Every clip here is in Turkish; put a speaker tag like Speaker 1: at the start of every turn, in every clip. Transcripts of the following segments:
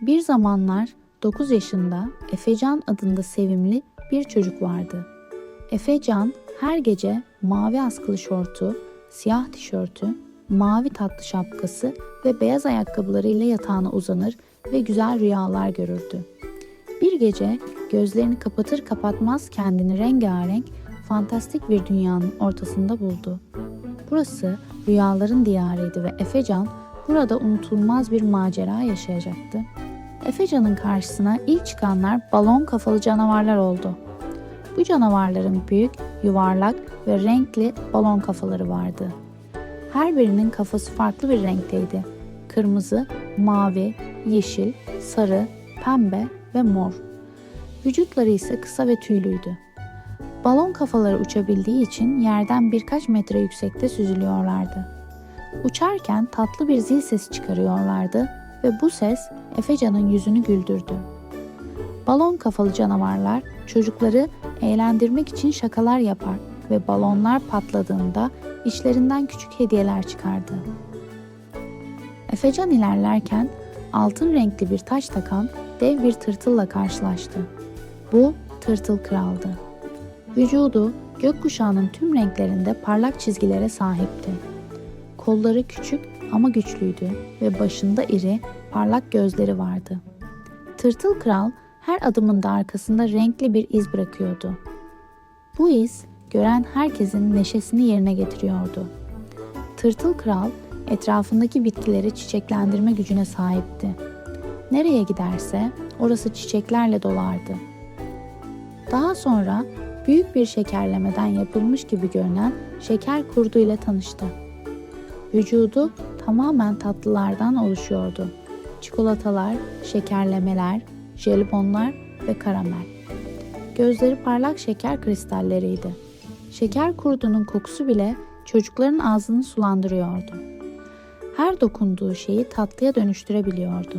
Speaker 1: Bir zamanlar 9 yaşında Efecan adında sevimli bir çocuk vardı. Efecan her gece mavi askılı şortu, siyah tişörtü, mavi tatlı şapkası ve beyaz ayakkabılarıyla yatağına uzanır ve güzel rüyalar görürdü. Bir gece gözlerini kapatır kapatmaz kendini rengarenk, fantastik bir dünyanın ortasında buldu. Burası rüyaların diyarıydı ve Efecan burada unutulmaz bir macera yaşayacaktı. Efecan'ın karşısına ilk çıkanlar balon kafalı canavarlar oldu. Bu canavarların büyük, yuvarlak ve renkli balon kafaları vardı. Her birinin kafası farklı bir renkteydi. Kırmızı, mavi, yeşil, sarı, pembe ve mor. Vücutları ise kısa ve tüylüydü. Balon kafaları uçabildiği için yerden birkaç metre yüksekte süzülüyorlardı. Uçarken tatlı bir zil sesi çıkarıyorlardı ve bu ses Efecan'ın yüzünü güldürdü. Balon kafalı canavarlar çocukları eğlendirmek için şakalar yapar ve balonlar patladığında içlerinden küçük hediyeler çıkardı. Efecan ilerlerken altın renkli bir taş takan dev bir tırtılla karşılaştı. Bu tırtıl kraldı. Vücudu gökkuşağının tüm renklerinde parlak çizgilere sahipti. Kolları küçük ama güçlüydü ve başında iri, parlak gözleri vardı. Tırtıl kral her adımında arkasında renkli bir iz bırakıyordu. Bu iz gören herkesin neşesini yerine getiriyordu. Tırtıl kral etrafındaki bitkileri çiçeklendirme gücüne sahipti. Nereye giderse orası çiçeklerle dolardı. Daha sonra büyük bir şekerlemeden yapılmış gibi görünen şeker kurdu ile tanıştı. Vücudu tamamen tatlılardan oluşuyordu. Çikolatalar, şekerlemeler, jelibonlar ve karamel. Gözleri parlak şeker kristalleriydi. Şeker kurdunun kokusu bile çocukların ağzını sulandırıyordu. Her dokunduğu şeyi tatlıya dönüştürebiliyordu.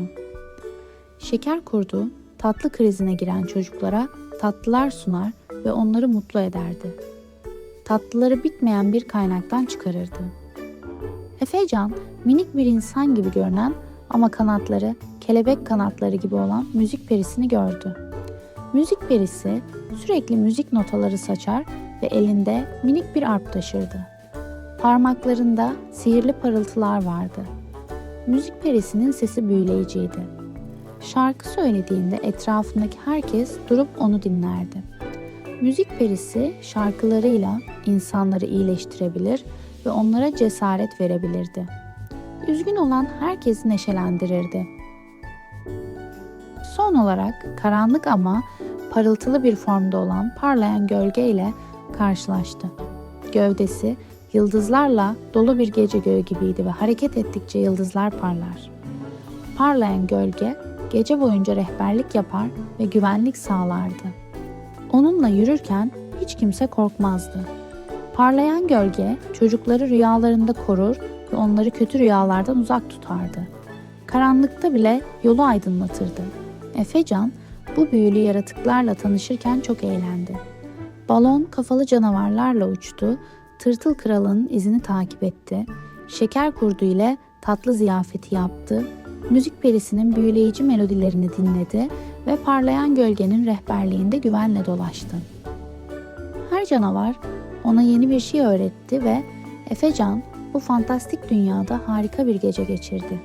Speaker 1: Şeker kurdu tatlı krizine giren çocuklara tatlılar sunar ve onları mutlu ederdi. Tatlıları bitmeyen bir kaynaktan çıkarırdı. Efecan minik bir insan gibi görünen ama kanatları kelebek kanatları gibi olan müzik perisini gördü. Müzik perisi sürekli müzik notaları saçar ve elinde minik bir arp taşırdı. Parmaklarında sihirli parıltılar vardı. Müzik perisinin sesi büyüleyiciydi. Şarkı söylediğinde etrafındaki herkes durup onu dinlerdi. Müzik perisi şarkılarıyla insanları iyileştirebilir ve onlara cesaret verebilirdi. Üzgün olan herkesi neşelendirirdi. Son olarak karanlık ama parıltılı bir formda olan parlayan gölge ile karşılaştı. Gövdesi yıldızlarla dolu bir gece göğü gibiydi ve hareket ettikçe yıldızlar parlar. Parlayan gölge gece boyunca rehberlik yapar ve güvenlik sağlardı. Onunla yürürken hiç kimse korkmazdı. Parlayan gölge çocukları rüyalarında korur ve onları kötü rüyalardan uzak tutardı. Karanlıkta bile yolu aydınlatırdı. Efecan bu büyülü yaratıklarla tanışırken çok eğlendi. Balon kafalı canavarlarla uçtu, tırtıl kralın izini takip etti, şeker kurdu ile tatlı ziyafeti yaptı, müzik perisinin büyüleyici melodilerini dinledi ve parlayan gölgenin rehberliğinde güvenle dolaştı. Her canavar ona yeni bir şey öğretti ve Efecan bu fantastik dünyada harika bir gece geçirdi.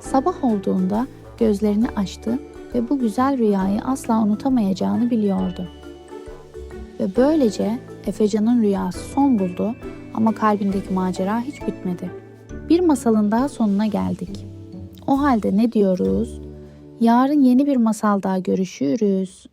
Speaker 1: Sabah olduğunda gözlerini açtı ve bu güzel rüyayı asla unutamayacağını biliyordu. Ve böylece Efecan'ın rüyası son buldu ama kalbindeki macera hiç bitmedi. Bir masalın daha sonuna geldik. O halde ne diyoruz? Yarın yeni bir masal daha görüşürüz.